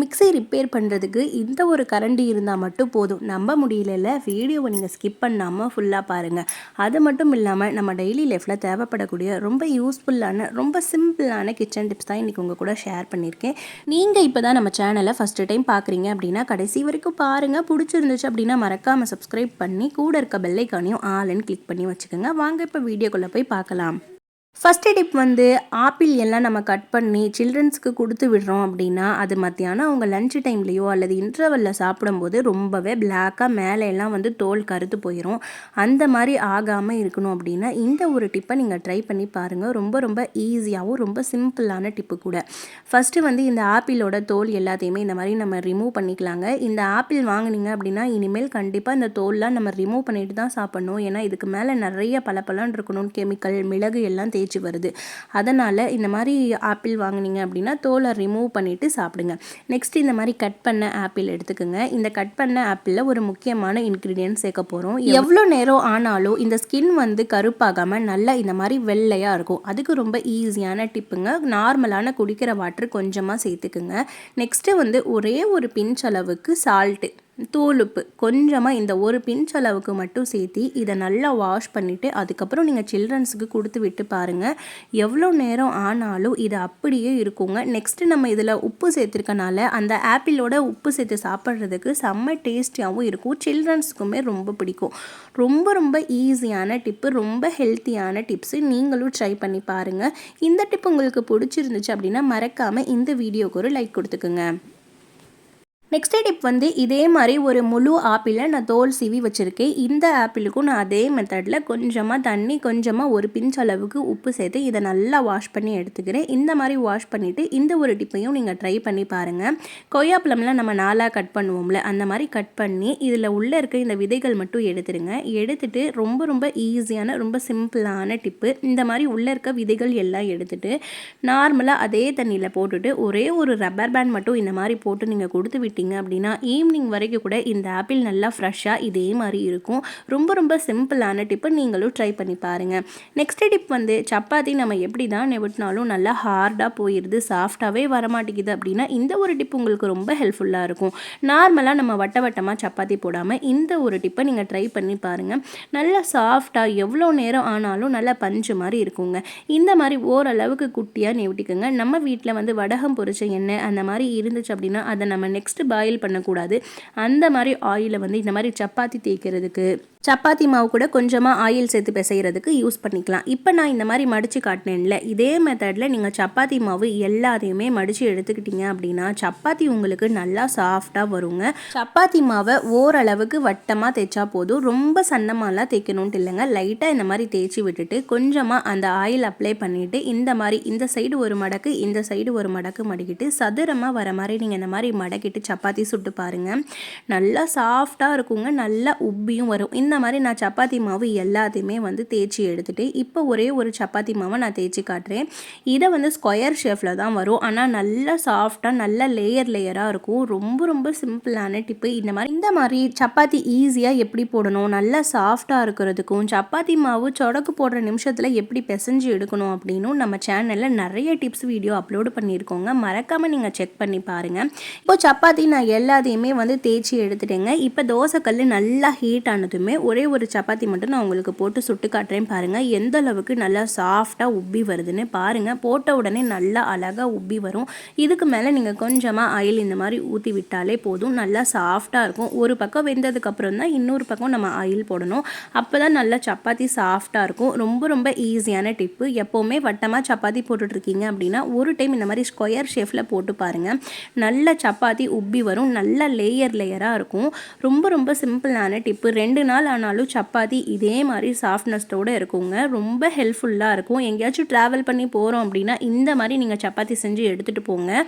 Mixie repair பண்ணுறதுக்கு இந்த ஒரு கரண்டி இருந்தால் மட்டும் போதும். நம்ப முடியல வீடியோவை நீங்கள் ஸ்கிப் பண்ணாமல் ஃபுல்லாக பாருங்கள் அது மட்டும் இல்லாமல் நம்ம டெய்லி லைஃப்பில் தேவைப்படக்கூடிய ரொம்ப யூஸ்ஃபுல்லான ரொம்ப சிம்பிளான கிச்சன் டிப்ஸ் தான் இன்றைக்கி உங்கள் கூட ஷேர் பண்ணியிருக்கேன் நீங்கள் இப்போ தான் நம்ம சேனலை ஃபஸ்ட்டு டைம் பார்க்குறீங்க அப்படின்னா கடைசி வரைக்கும் பாருங்கள் பிடிச்சிருந்துச்சு அப்படின்னா மறக்காமல் சப்ஸ்கிரைப் பண்ணி கூட இருக்க பெல்லைக்கானையும் ஆளுன்னு கிளிக் பண்ணி வச்சுக்கோங்க. வாங்க இப்போ வீடியோக்குள்ளே போய் பார்க்கலாம். ஃபஸ்ட்டு டிப் வந்து ஆப்பிள் எல்லாம் நம்ம கட் பண்ணி சில்ட்ரன்ஸுக்கு கொடுத்து விடுறோம் அப்படின்னா அது மத்தியானம் அவங்க லஞ்ச் டைம்லேயோ அல்லது இன்டர்வலில் சாப்பிடும்போது ரொம்பவே பிளாக்காக மேலே எல்லாம் வந்து தோல் கருத்து போயிடும் அந்த மாதிரி ஆகாமல் இருக்கணும் அப்படின்னா இந்த ஒரு டிப்பை நீங்கள் ட்ரை பண்ணி பாருங்கள் ரொம்ப ரொம்ப ஈஸியாகவும் ரொம்ப சிம்பிளான டிப்பு கூட. ஃபஸ்ட்டு வந்து இந்த ஆப்பிளோட தோல் எல்லாத்தையுமே இந்த மாதிரி நம்ம ரிமூவ் பண்ணிக்கலாங்க. இந்த ஆப்பிள் வாங்கினீங்க அப்படின்னா இனிமேல் கண்டிப்பாக இந்த தோல்லாம் நம்ம ரிமூவ் பண்ணிட்டு தான் சாப்பிட்ணும். ஏன்னா இதுக்கு மேலே நிறைய பல இருக்கணும். கெமிக்கல் மிளகு எல்லாம் தேய்ச்சி தேய்ச்சி வருது. அதனால் இந்த மாதிரி ஆப்பிள் வாங்கினீங்க அப்படின்னா தோலை ரிமூவ் பண்ணிவிட்டு சாப்பிடுங்க. நெக்ஸ்ட் இந்த மாதிரி கட் பண்ண ஆப்பிள் எடுத்துக்கோங்க. இந்த கட் பண்ண ஆப்பிளில் ஒரு முக்கியமான இன்க்ரீடியன்ட் சேர்க்க போகிறோம் எவ்வளோ நேரம் ஆனாலும் இந்த ஸ்கின் வந்து கருப்பாகாமல் நல்லா இந்த மாதிரி வெள்ளையாக இருக்கும். அதுக்கு ரொம்ப ஈஸியான டிப்புங்க நார்மலான குடிக்கிற வாட்டர் கொஞ்சமாக சேர்த்துக்குங்க. நெக்ஸ்ட்டு வந்து ஒரே ஒரு பிஞ்ச் அளவுக்கு சால்ட்டு தோலுப்பு கொஞ்சமாக இந்த ஒரு பிஞ்ச் அளவுக்கு மட்டும் சேர்த்தி இதை நல்லா வாஷ் பண்ணிவிட்டு அதுக்கப்புறம் நீங்கள் சில்ட்ரன்ஸுக்கு கொடுத்து விட்டு பாருங்கள் எவ்வளோ நேரம் ஆனாலும் இது அப்படியே இருக்குங்க. நெக்ஸ்ட்டு நம்ம இதில் உப்பு சேர்த்துருக்கனால அந்த ஆப்பிளோட உப்பு சேர்த்து சாப்பிட்றதுக்கு செம்ம டேஸ்டியாகவும் இருக்கும். சில்ட்ரன்ஸுக்குமே ரொம்ப பிடிக்கும். ரொம்ப ரொம்ப ஈஸியான டிப்பு ரொம்ப ஹெல்த்தியான டிப்ஸு நீங்களும் ட்ரை பண்ணி பாருங்கள் இந்த டிப் உங்களுக்கு பிடிச்சிருந்துச்சு அப்படின்னா மறக்காமல் இந்த வீடியோக்கு ஒரு லைக் கொடுத்துக்குங்க. நெக்ஸ்ட் டிப் வந்து இதே மாதிரி ஒரு முழு ஆப்பிளை நான் தோல் சீவி வச்சுருக்கேன். இந்த ஆப்பிளுக்கும் நான் அதே மெத்தடில் கொஞ்சமாக தண்ணி கொஞ்சமாக ஒரு பிஞ்ச் அளவுக்கு உப்பு சேர்த்து இதை நல்லா வாஷ் பண்ணி எடுத்துக்கிறேன். இந்த மாதிரி வாஷ் பண்ணிவிட்டு இந்த ஒரு டிப்பையும் நீங்கள் ட்ரை பண்ணி பாருங்கள் கொய்யாப்பழம்லாம் நம்ம நாளாக கட் பண்ணுவோம்ல அந்த மாதிரி கட் பண்ணி இதில் உள்ளே இருக்க இந்த விதைகள் மட்டும் எடுத்துருங்க. எடுத்துட்டு ரொம்ப ரொம்ப ஈஸியான ரொம்ப சிம்பிளான டிப்பு இந்த மாதிரி உள்ளே இருக்க விதைகள் எல்லாம் எடுத்துகிட்டு நார்மலாக அதே தண்ணியில் போட்டுட்டு ஒரே ஒரு ரப்பர் பேண்ட் மட்டும் இந்த மாதிரி போட்டு நீங்கள் கொடுத்து விட்டு எடுத்துக்கிட்டிங்க அப்படின்னா ஈவினிங் வரைக்கும் கூட இந்த ஆப்பிள் நல்லா ஃப்ரெஷ்ஷாக இதே மாதிரி இருக்கும். ரொம்ப ரொம்ப சிம்பிளான டிப்பு நீங்களும் ட்ரை பண்ணி பாருங்கள் நெக்ஸ்ட் டிப் வந்து சப்பாத்தி நம்ம எப்படி தான் நெவிட்டினாலும் நல்லா ஹார்டாக போயிடுது சாஃப்டாகவே வரமாட்டேங்குது அப்படின்னா இந்த ஒரு டிப் உங்களுக்கு ரொம்ப ஹெல்ப்ஃபுல்லாக இருக்கும். நார்மலாக நம்ம வட்ட வட்டமாக சப்பாத்தி போடாமல் இந்த ஒரு டிப்பை நீங்கள் ட்ரை பண்ணி பாருங்கள் நல்லா சாஃப்டாக எவ்வளோ நேரம் ஆனாலும் நல்லா பஞ்சு மாதிரி இருக்குங்க. இந்த மாதிரி ஓரளவுக்கு குட்டியாக நெவிட்டிக்குங்க. நம்ம வீட்டில் வந்து வடகம் பொரிச்ச எண்ணெய் அந்த மாதிரி இருந்துச்சு அப்படின்னா அதை நம்ம நெக்ஸ்ட் பாயில் பண்ணக்கூடாது. அந்த மாதிரி ஆயிலை வந்து இந்த மாதிரி சப்பாத்தி தேய்க்கிறதுக்கு சப்பாத்தி மாவு கூட கொஞ்சமாக ஆயில் சேர்த்து பிசைகிறதுக்கு யூஸ் பண்ணிக்கலாம். இப்போ நான் இந்த மாதிரி மடித்து காட்டினேன்ல இதே மெத்தடில் நீங்கள் சப்பாத்தி மாவு எல்லாத்தையுமே மடித்து எடுத்துக்கிட்டீங்க அப்படின்னா சப்பாத்தி உங்களுக்கு நல்லா சாஃப்டாக வருங்க. சப்பாத்தி மாவை ஓரளவுக்கு வட்டமாக தேய்ச்சா போதும். ரொம்ப சன்னமாலாம் தேய்க்கணும்ட்டு இல்லைங்க. லைட்டாக இந்த மாதிரி தேய்ச்சி விட்டுட்டு கொஞ்சமாக அந்த ஆயில் அப்ளை பண்ணிவிட்டு இந்த மாதிரி இந்த சைடு ஒரு மடக்கு இந்த சைடு ஒரு மடக்கு மடிக்கிட்டு சதுரமாக வர மாதிரி நீங்கள் இந்த மாதிரி மடக்கிட்டு சப்பாத்தி சுட்டு பாருங்கள் நல்லா சாஃப்டாக இருக்குங்க. நல்லா உப்பியும் வரும். இந்த இந்த மாதிரி நான் சப்பாத்தி மாவு எல்லாத்தையுமே வந்து தேய்ச்சி எடுத்துகிட்டு இப்போ ஒரே ஒரு சப்பாத்தி மாவை நான் தேய்ச்சி காட்டுறேன். இதை வந்து ஸ்கொயர் ஷேஃபில் தான் வரும். ஆனால் நல்லா சாஃப்டாக நல்ல லேயர் லேயராக இருக்கும். ரொம்ப ரொம்ப சிம்பிளான டிப்பு இந்த மாதிரி இந்த மாதிரி சப்பாத்தி ஈஸியாக எப்படி போடணும்? நல்லா சாஃப்டாக இருக்கிறதுக்கும் சப்பாத்தி மாவு சொடக்கு போடுற நிமிஷத்தில் எப்படி பிசைஞ்சு எடுக்கணும் அப்படின்னும் நம்ம சேனலில் நிறைய டிப்ஸ் வீடியோ அப்லோடு பண்ணியிருக்கோங்க. மறக்காமல் நீங்கள் செக் பண்ணி பாருங்கள் இப்போ சப்பாத்தி நான் எல்லாத்தையுமே வந்து தேய்ச்சி எடுத்துட்டேங்க. இப்போ தோசைக்கல் நல்லா ஹீட் ஆனதுமே ஒரே ஒரு சப்பாத்தி மட்டும் நான் உங்களுக்கு போட்டு சுட்டு காட்டுறேன் பாருங்கள் எந்த அளவுக்கு நல்லா சாஃப்டாக உப்பி வருதுன்னு பாருங்கள் போட்ட உடனே நல்லா அழகாக உப்பி வரும். இதுக்கு மேலே நீங்கள் கொஞ்சமாக ஆயில் இந்த மாதிரி ஊற்றி விட்டாலே போதும். நல்லா சாஃப்டாக இருக்கும். ஒரு பக்கம் வெந்ததுக்கப்புறம் தான் இன்னொரு பக்கம் நம்ம ஆயில் போடணும். அப்போ தான் நல்லா சப்பாத்தி சாஃப்டாக இருக்கும். ரொம்ப ரொம்ப ஈஸியான டிப்பு எப்போவுமே வட்டமாக சப்பாத்தி போட்டுட்ருக்கீங்க அப்படின்னா ஒரு டைம் இந்த மாதிரி ஸ்கொயர் ஷேஃபில் போட்டு பாருங்கள் நல்ல சப்பாத்தி உப்பி வரும். நல்ல லேயர் லேயராக இருக்கும். ரொம்ப ரொம்ப சிம்பிளான டிப்பு ரெண்டு நாள் ஆனாலும் சப்பாத்தி இதே மாதிரி சாஃப்ட்னஸ்டோடு இருக்குங்க. ரொம்ப ஹெல்ப்ஃபுல்லாக இருக்கும். எங்கேயாச்சும் ட்ராவல் பண்ணி போகிறோம் அப்படின்னா இந்த மாதிரி நீங்கள் சப்பாத்தி செஞ்சு எடுத்துகிட்டு போங்க.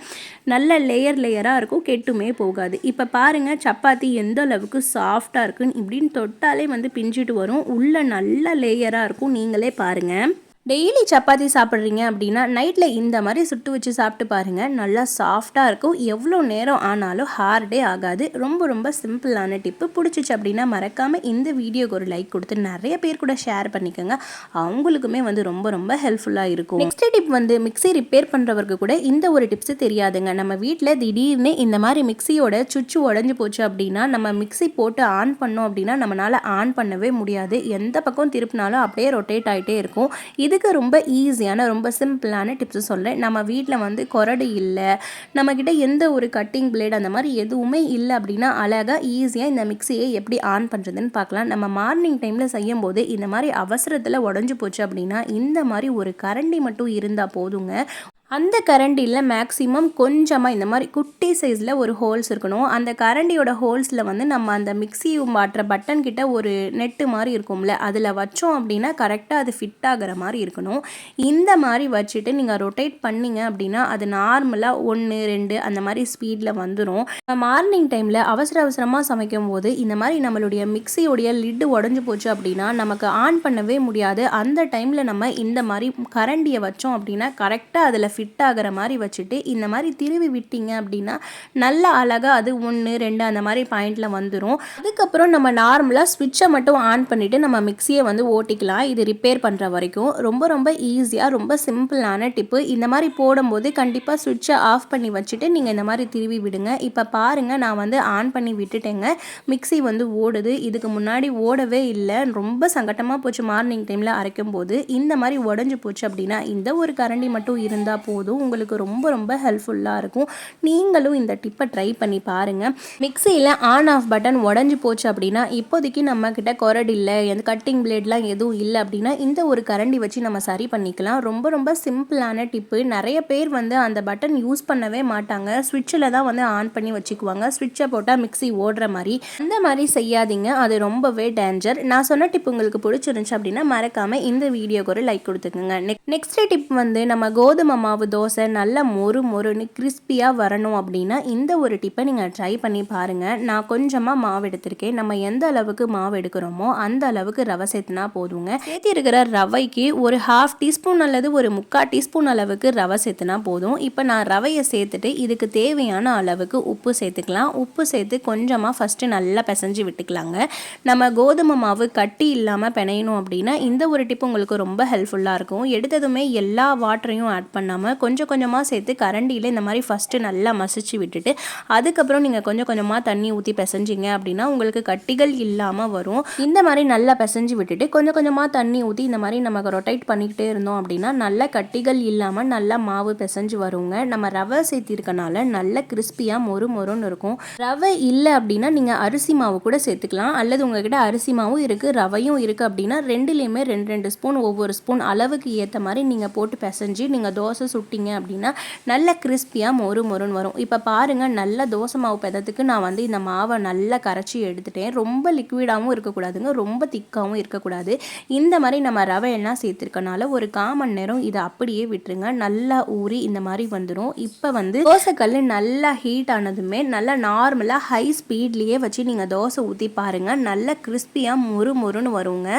நல்ல லேயர் லேயராக இருக்கும். கெட்டுமே போகாது. இப்போ பாருங்கள் சப்பாத்தி எந்த அளவுக்கு சாஃப்டாக இருக்குன்னு இப்படின்னு தொட்டாலே வந்து பிஞ்சிட்டு வரும். உள்ளே நல்ல லேயராக இருக்கும். நீங்களே பாருங்கள் டெய்லி சப்பாத்தி சாப்பிட்றீங்க அப்படின்னா நைட்டில் இந்த மாதிரி சுட்டு வச்சு சாப்பிட்டு பாருங்கள் நல்லா சாஃப்டாக இருக்கும். எவ்வளோ நேரம் ஆனாலும் ஹார்டே ஆகாது. ரொம்ப ரொம்ப சிம்பிளான டிப்பு. பிடிச்சிச்சு அப்படின்னா மறக்காமல் இந்த வீடியோக்கு ஒரு லைக் கொடுத்து நிறைய பேர் கூட ஷேர் பண்ணிக்கோங்க. அவங்களுக்குமே வந்து ரொம்ப ரொம்ப ஹெல்ப்ஃபுல்லாக இருக்கும். நெக்ஸ்ட் டிப் வந்து மிக்சி ரிப்பேர் பண்ணுறவருக்கு கூட இந்த ஒரு டிப்ஸு தெரியாதுங்க. நம்ம வீட்டில் திடீர்னு இந்த மாதிரி மிக்சியோட சுச்சு உடஞ்சி போச்சு அப்படின்னா நம்ம மிக்சி போட்டு ஆன் பண்ணோம் அப்படின்னா நம்மளால் ஆன் பண்ணவே முடியாது. எந்த பக்கம் திருப்பினாலும் அப்படியே ரொட்டேட் ஆகிட்டே இருக்கும். இது இதுக்கு ரொம்ப ஈஸியான ரொம்ப சிம்பிளான டிப்ஸ் சொல்கிறேன் நம்ம வீட்டில் வந்து கொரடு இல்லை நம்மக்கிட்ட எந்த ஒரு கட்டிங் பிளேட் அந்த மாதிரி எதுவுமே இல்லை அப்படின்னா அழகாக ஈஸியாக இந்த மிக்சியை எப்படி ஆன் பண்ணுறதுன்னு பார்க்கலாம். நம்ம மார்னிங் டைமில் செய்யும் போது இந்த மாதிரி அவசரத்தில் உடஞ்சி போச்சு அப்படின்னா இந்த மாதிரி ஒரு கரண்டி மட்டும் இருந்தால் போதுங்க. அந்த கரண்டியில் மேக்ஸிமம் கொஞ்சமாக இந்த மாதிரி குட்டி சைஸில் ஒரு ஹோல்ஸ் இருக்கணும். அந்த கரண்டியோட ஹோல்ஸில் வந்து நம்ம அந்த மிக்சி மாட்டுற பட்டன் கிட்ட ஒரு நெட்டு மாதிரி இருக்கும்ல அதில் வச்சோம் அப்படின்னா கரெக்டாக அது ஃபிட் ஆகிற மாதிரி இருக்கணும். இந்த மாதிரி வச்சுட்டு நீங்கள் ரொட்டேட் பண்ணிங்க அப்படின்னா அது நார்மலாக ஒன்று ரெண்டு அந்த மாதிரி ஸ்பீடில் வந்துடும் மார்னிங் டைமில் அவசர அவசரமாக சமைக்கும் போது இந்த மாதிரி நம்மளுடைய மிக்சியோடைய லிட்டு உடஞ்சி போச்சு அப்படின்னா நமக்கு ஆன் பண்ணவே முடியாது. அந்த டைமில் நம்ம இந்த மாதிரி கரண்டியை வச்சோம் அப்படின்னா கரெக்டாக அதில் ஃபிட் ஆகிற மாதிரி வச்சுட்டு இந்த மாதிரி திருவி விட்டீங்க அப்படின்னா நல்ல அழகாக அது ஒன்று ரெண்டு அந்த மாதிரி பாயிண்டில் வந்துடும் அதுக்கப்புறம் நம்ம நார்மலாக ஸ்விட்சை மட்டும் ஆன் பண்ணிவிட்டு நம்ம மிக்சியை வந்து ஓட்டிக்கலாம். இது ரிப்பேர் பண்ணுற வரைக்கும். ரொம்ப ரொம்ப ஈஸியாக ரொம்ப சிம்பிளான டிப்பு இந்த மாதிரி போடும்போது கண்டிப்பாக ஸ்விட்சை ஆஃப் பண்ணி வச்சுட்டு நீங்கள் இந்த மாதிரி திருவி விடுங்க. இப்போ பாருங்கள் நான் வந்து ஆன் பண்ணி விட்டுட்டேங்க. மிக்சி வந்து ஓடுது. இதுக்கு முன்னாடி ஓடவே இல்லை. ரொம்ப சங்கட்டமாக போச்சு. மார்னிங் டைமில் அரைக்கும் போது இந்த மாதிரி உடஞ்சி போச்சு அப்படின்னா இந்த ஒரு கரண்டி மட்டும் இருந்தால் போதும். உங்களுக்கு ரொம்ப ரொம்ப ஹெல்ப்ஃபுல்லாக இருக்கும். நீங்களும் இந்த டிப்பை ட்ரை பண்ணி பாருங்கள் மிக்சியில் ஆன் ஆஃப் பட்டன் உடஞ்சி போச்சு அப்படின்னா இப்போதைக்கு நம்மக்கிட்ட கொரடு இல்லை எந்த கட்டிங் பிளேட்லாம் எதுவும் இல்லை அப்படின்னா இந்த ஒரு கரண்டி வச்சு நம்ம சரி பண்ணிக்கலாம். ரொம்ப ரொம்ப சிம்பிளான டிப்பு நிறைய பேர் வந்து அந்த பட்டன் யூஸ் பண்ணவே மாட்டாங்க. ஸ்விட்சில் தான் வந்து ஆன் பண்ணி வச்சுக்குவாங்க. ஸ்விட்சை போட்டால் மிக்சி ஓடுற மாதிரி. அந்த மாதிரி செய்யாதீங்க. அது ரொம்பவே டேஞ்சர் நான் சொன்ன டிப் உங்களுக்கு பிடிச்சிருந்துச்சு அப்படின்னா மறக்காமல் இந்த வீடியோக்கு ஒரு லைக் கொடுத்துக்கோங்க. நெக்ஸ்ட் டிப் வந்து நம்ம கோதுமை மாவு மாவு தோசை நல்ல மொறு மொறுன்னு கிறிஸ்பியாக வரணும் அப்படின்னா இந்த ஒரு டிப்பை நீங்கள் ட்ரை பண்ணி பாருங்கள் நான் கொஞ்சமாக மாவு எடுத்திருக்கேன். நம்ம எந்த அளவுக்கு மாவு எடுக்கிறோமோ அந்த அளவுக்கு ரவை சேர்த்துனா போதுங்க. சேர்த்தி இருக்கிற ரவைக்கு ஒரு ஹாஃப் டீஸ்பூன் அல்லது ஒரு முக்கால் டீஸ்பூன் அளவுக்கு ரவை சேர்த்துனா போதும். இப்போ நான் ரவையை சேர்த்துட்டு இதுக்கு தேவையான அளவுக்கு உப்பு சேர்த்துக்கலாம். உப்பு சேர்த்து கொஞ்சமாக ஃபஸ்ட்டு நல்லா பிசைஞ்சு விட்டுக்கலாங்க. நம்ம கோதுமை மாவு கட்டி இல்லாமல் பிணையணும் அப்படின்னா இந்த ஒரு டிப்பு உங்களுக்கு ரொம்ப ஹெல்ப்ஃபுல்லாக இருக்கும். எடுத்ததுமே எல்லா வாட்டரையும் ஆட் பண்ணாமல் கொஞ்சம் கொஞ்சமாக சேர்த்து கரண்டியில் இந்த மாதிரி ஃபஸ்ட்டு நல்லா மசிச்சு விட்டுட்டு அதுக்கப்புறம் நீங்கள் கொஞ்சம் கொஞ்சமாக தண்ணி ஊற்றி பிசைஞ்சிங்க அப்படின்னா உங்களுக்கு கட்டிகள் இல்லாமல் வரும். இந்த மாதிரி நல்லா பிசைஞ்சு விட்டுட்டு கொஞ்சம் கொஞ்சமாக தண்ணி ஊற்றி இந்த மாதிரி நமக்கு ரொட்டேட் பண்ணிக்கிட்டே இருந்தோம் அப்படின்னா நல்ல கட்டிகள் இல்லாமல் நல்லா மாவு பிசைஞ்சு வருங்க. நம்ம ரவை சேர்த்திருக்கனால நல்ல கிறிஸ்பியாக மொறு மொறுன்னு இருக்கும். ரவை இல்லை அப்படின்னா நீங்கள் அரிசி மாவு கூட சேர்த்துக்கலாம். அல்லது உங்ககிட்ட அரிசி மாவும் இருக்குது ரவையும் இருக்குது அப்படின்னா ரெண்டுலேயுமே ரெண்டு ரெண்டு ஸ்பூன் ஒவ்வொரு ஸ்பூன் அளவுக்கு ஏற்ற மாதிரி நீங்கள் போட்டு பிசைஞ்சு நீங்கள் தோசை சுட்டிங்க அப்படின்னா நல்ல கிறிஸ்பியாக மொறு மொறுன்னு வரும். இப்போ பாருங்கள் நல்ல தோசை மாவு பதத்துக்கு நான் வந்து இந்த மாவை நல்லா கரைச்சி எடுத்துட்டேன். ரொம்ப லிக்விடாகவும் இருக்கக்கூடாதுங்க. ரொம்ப திக்காகவும் இருக்கக்கூடாது. இந்த மாதிரி நம்ம ரவை எல்லாம் சேர்த்துருக்கனால ஒரு காமன் நேரம் இதை அப்படியே விட்டுருங்க. நல்லா ஊறி இந்த மாதிரி வந்துடும் இப்போ வந்து தோசைக்கல் நல்லா ஹீட் ஆனதுமே நல்லா நார்மலாக ஹை ஸ்பீட்லேயே வச்சு நீங்கள் தோசை ஊற்றி பாருங்கள் நல்ல கிறிஸ்பியாக மொறு மொறுன்னு வருங்க.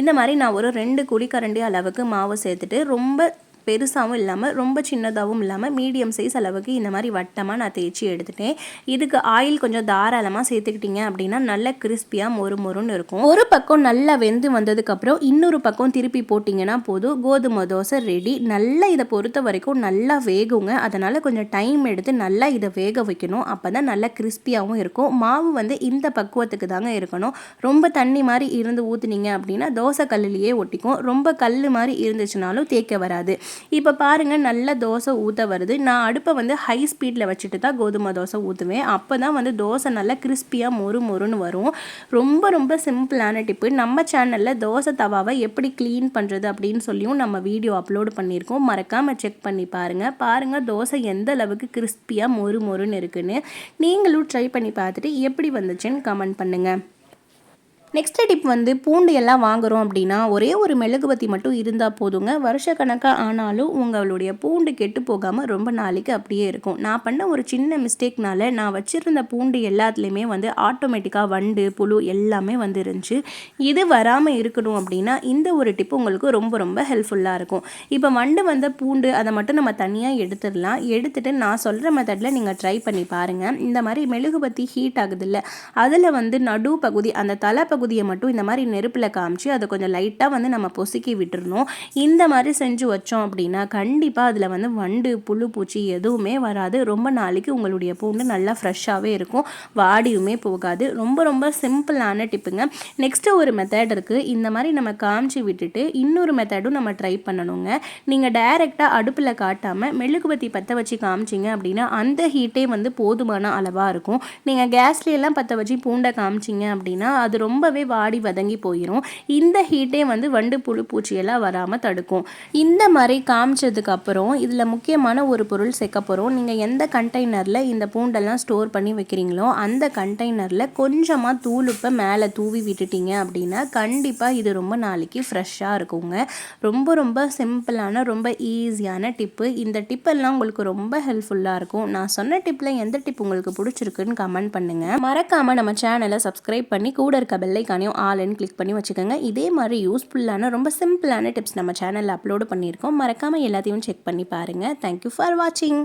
இந்த மாதிரி நான் ஒரு ரெண்டு குழிக்கரண்டி அளவுக்கு மாவு சேர்த்துட்டு ரொம்ப பெருசாகவும் இல்லாமல் ரொம்ப சின்னதாகவும் இல்லாமல் மீடியம் சைஸ் அளவுக்கு இந்த மாதிரி வட்டமாக நான் தேய்ச்சி எடுத்துட்டேன். இதுக்கு ஆயில் கொஞ்சம் தாராளமாக சேர்த்துக்கிட்டிங்க அப்படின்னா நல்ல கிறிஸ்பியாக மொறு மொறுன்னு இருக்கும். ஒரு பக்கம் நல்லா வெந்து வந்ததுக்கப்புறம் இன்னொரு பக்கம் திருப்பி போட்டிங்கன்னா போதும். கோதுமை தோசை ரெடி நல்லா இதை பொறுத்த வரைக்கும் நல்லா வேகுங்க. அதனால் கொஞ்சம் டைம் எடுத்து நல்லா இதை வேக வைக்கணும். அப்போ தான் நல்லா கிறிஸ்பியாகவும் இருக்கும். மாவு வந்து இந்த பக்குவத்துக்கு தாங்க இருக்கணும். ரொம்ப தண்ணி மாதிரி இருந்து ஊற்றுனீங்க அப்படின்னா தோசை கல்லுலேயே ஒட்டிக்கும். ரொம்ப கல் மாதிரி இருந்துச்சுனாலும் தேய்க்க வராது. இப்போ பாருங்கள் நல்ல தோசை ஊற்ற வருது. நான் அடுப்பை வந்து ஹை ஸ்பீடில் வச்சுட்டு தான் கோதுமை தோசை ஊற்றுவேன் அப்போ தான் வந்து தோசை நல்லா கிறிஸ்பியாக மொறு மொறுன்னு வரும். ரொம்ப ரொம்ப சிம்பிளான டிப்பு நம்ம சேனலில் தோசை தவாவை எப்படி க்ளீன் பண்ணுறது அப்படின்னு சொல்லியும் நம்ம வீடியோ அப்லோடு பண்ணியிருக்கோம். மறக்காமல் செக் பண்ணி பாருங்கள் பாருங்கள் தோசை எந்த அளவுக்கு கிறிஸ்பியாக மொறு மொறுன்னு இருக்குன்னு. நீங்களும் ட்ரை பண்ணி பார்த்துட்டு எப்படி வந்துச்சுன்னு கமெண்ட் பண்ணுங்கள் நெக்ஸ்ட் டிப் வந்து பூண்டு எல்லாம் வாங்குறோம் அப்படின்னா ஒரே ஒரு மெழுகுபத்தி மட்டும் இருந்தால் போதுங்க. வருஷக்கணக்காக ஆனாலும் உங்களுடைய பூண்டு கெட்டு போகாமல் ரொம்ப நாளைக்கு அப்படியே இருக்கும். நான் பண்ண ஒரு சின்ன மிஸ்டேக்னால நான் வச்சுருந்த பூண்டு எல்லாத்துலேயுமே வந்து ஆட்டோமேட்டிக்காக வண்டு புழு எல்லாமே வந்து இருந்துச்சு இது வராமல் இருக்கணும் அப்படின்னா இந்த ஒரு டிப் உங்களுக்கு ரொம்ப ரொம்ப ஹெல்ப்ஃபுல்லாக இருக்கும். இப்போ வண்டு வந்த பூண்டு அதை மட்டும் நம்ம தனியாக எடுத்துடலாம். எடுத்துகிட்டு நான் சொல்கிற மெத்தடில் நீங்கள் ட்ரை பண்ணி பாருங்கள் இந்த மாதிரி மெழுகுபத்தி ஹீட் ஆகுதில்ல அதில் வந்து நடு பகுதி அந்த தலை பகுதியை மட்டும் இந்த மாதிரி நெருப்பில் காமிச்சு அதை கொஞ்சம் லைட்டாக வந்து நம்ம பொசுக்கி விட்டுறணும். இந்த மாதிரி செஞ்சு வச்சோம் அப்படின்னா கண்டிப்பாக அதில் வந்து வண்டு புழு பூச்சி எதுவுமே வராது. ரொம்ப நாளைக்கு உங்களுடைய பூண்டு நல்லா ஃப்ரெஷ்ஷாகவே இருக்கும். வாடியுமே போகாது. ரொம்ப ரொம்ப சிம்பிளான டிப்புங்க நெக்ஸ்ட்டு ஒரு மெத்தட் இருக்குது இந்த மாதிரி நம்ம காமிச்சு விட்டுட்டு இன்னொரு மெத்தடும் நம்ம ட்ரை பண்ணணுங்க. நீங்கள் டைரெக்டாக அடுப்பில் காட்டாமல் மெழுகுபத்தி பற்ற வச்சு காமிச்சிங்க அப்படின்னா அந்த ஹீட்டே வந்து போதுமான அளவாக இருக்கும். நீங்கள் கேஸ்லேயெல்லாம் பற்ற வச்சு பூண்டை காமிச்சிங்க அப்படின்னா அது ரொம்ப ரொம்பவே வாடி வதங்கி போயிடும் இந்த ஹீட்டே வந்து வண்டு புழு பூச்சியெல்லாம் வராமல் தடுக்கும். இந்த மாதிரி காமிச்சதுக்கப்புறம் இதில் முக்கியமான ஒரு பொருள் சேர்க்க போகிறோம் நீங்கள் எந்த கண்டெய்னரில் இந்த பூண்டெல்லாம் ஸ்டோர் பண்ணி வைக்கிறீங்களோ அந்த கண்டெய்னரில் கொஞ்சமாக தூளுப்பை மேலே தூவி விட்டுட்டீங்க அப்படின்னா கண்டிப்பாக இது ரொம்ப நாளைக்கு ஃப்ரெஷ்ஷாக இருக்குங்க. ரொம்ப ரொம்ப சிம்பிளான ரொம்ப ஈஸியான டிப்பு இந்த டிப்பெல்லாம் உங்களுக்கு ரொம்ப ஹெல்ப்ஃபுல்லாக இருக்கும். நான் சொன்ன டிப்பில் எந்த டிப் உங்களுக்கு பிடிச்சிருக்குன்னு கமெண்ட் பண்ணுங்கள் மறக்காமல் நம்ம சேனலை சப்ஸ்கிரைப் பண்ணி கூட இருக்க பெல்லை பெல்லைக்கானையும் ஆல்னு கிளிக் பண்ணி வச்சுக்கோங்க. இதே மாதிரி யூஸ்ஃபுல்லான ரொம்ப சிம்பிளான டிப்ஸ் நம்ம சேனலில் அப்லோடு பண்ணியிருக்கோம். மறக்காமல் எல்லாத்தையும் செக் பண்ணி பாருங்கள் தேங்க்யூ ஃபார் வாட்சிங்